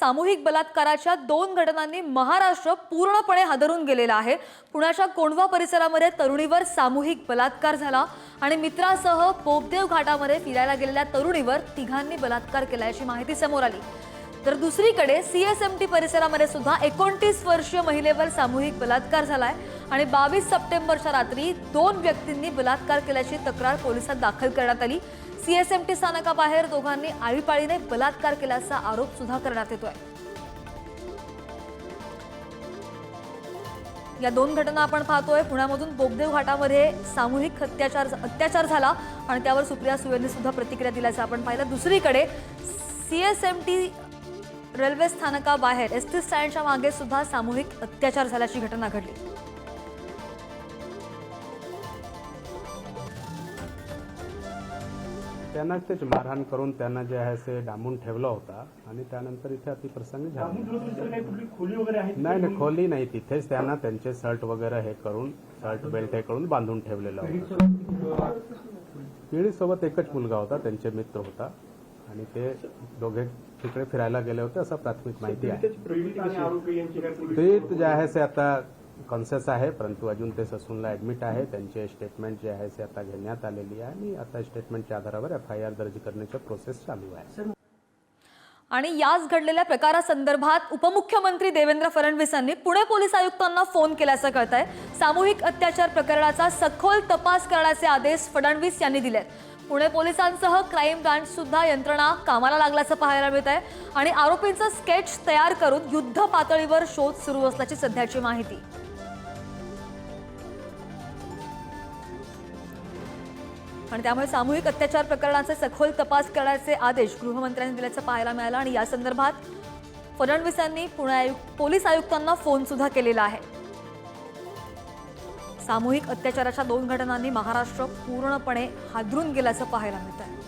सामूहिक बलात्काराच्या दोन घटनांनी महाराष्ट्र पूर्णपणे हादरून गेलेला आहे. पुण्याच्या कोंढवा परिसरामध्ये तरुणीवर सामूहिक बलात्कार झाला आणि मित्रासह पोपदेव घाटामध्ये फिरायला गेलेल्या तरुणीवर तिघांनी बलात्कार केल्याची माहिती समोर आली. तर दुसरीकडे सीएसएमटी परिसरामध्ये सुद्धा एकोणतीस वर्षीय महिलेवर सामूहिक बलात्कार झालाय आणि बावीस सप्टेंबरच्या रात्री दोन व्यक्तींनी बलात्कार केल्याची तक्रार पोलिसात दाखल करण्यात आली. सीएसएमटी स्थानकाबाहेर दोघांनी आळीपाळीने बलात्कार केल्याचा आरोप सुद्धा करण्यात येतोय. या दोन घटना आपण पाहतोय. पुण्यामधून बोगदेव घाटामध्ये सामूहिक अत्याचार अत्याचार झाला आणि त्यावर सुप्रिया सुळेंनी सुद्धा प्रतिक्रिया दिल्याचं आपण पाहिलं. दुसरीकडे सीएसएमटी रेल्वे स्थानकाबाहेर एस टी स्टँडच्या मागे सुद्धा सामूहिक अत्याचार झाल्याची घटना घडली. त्यांना तेच मारहाण करून त्यांना जे आहे ते डांबून ठेवला होता आणि त्यानंतर इथे अतिप्रसंग झाला. आहे नाही नाही खोली नाही. तिथेच त्यांना त्यांचे शर्ट वगैरे हे करून शर्ट बेल्ट हे करून बांधून ठेवलेलं होतं. पिढीसोबत एकच मुलगा होता त्यांचे मित्र होता. आणि ते दोघे तिकडे फिरायला गेले होते असं प्राथमिक माहिती आहे. पीडित आणि आरोपी यांची काय पोलीस पीडित जे आहे ते आता कॉन्शियस आहे परंतु अजून ते ससूनला ऍडमिट आहे. त्यांचे स्टेटमेंट जे आहे ते आता घेण्यात आलेली आहे आणि आता स्टेटमेंटच्या आधारावर एफ आय आर दर्ज करण्याची प्रोसेस चालू आहे. आणि याच घडलेल्या प्रकारासंदर्भात उपमुख्यमंत्री देवेंद्र फडणवीसांनी पुणे पोलीस आयुक्तांना फोन केल्याचं कळत आहे सामूहिक अत्याचार प्रकरणाचा सखोल तपास करण्याचे आदेश फडणवीस यांनी दिलेत. पुणे पोलिसांसह क्राईम ब्रांच सुद्धा यंत्रणा कामाला लागल्याचं पाहायला मिळत आहे आणि आरोपींचं स्केच तयार करून युद्ध पातळीवर शोध सुरू असल्याची सध्याची माहिती. आणि त्यामुळे सामूहिक अत्याचार प्रकरणाचे सखोल तपास करण्याचे आदेश गृहमंत्र्यांनी दिल्याचं पाहायला मिळालं. आणि या संदर्भात फडणवीसांनी पुणे आयुक्त पोलीस आयुक्तांना फोन सुद्धा केलेला आहे. सामूहिक अत्याचाराच्या दोन घटनांनी महाराष्ट्र पूर्णपणे हादरून गेल्याचं पाहायला मिळत आहे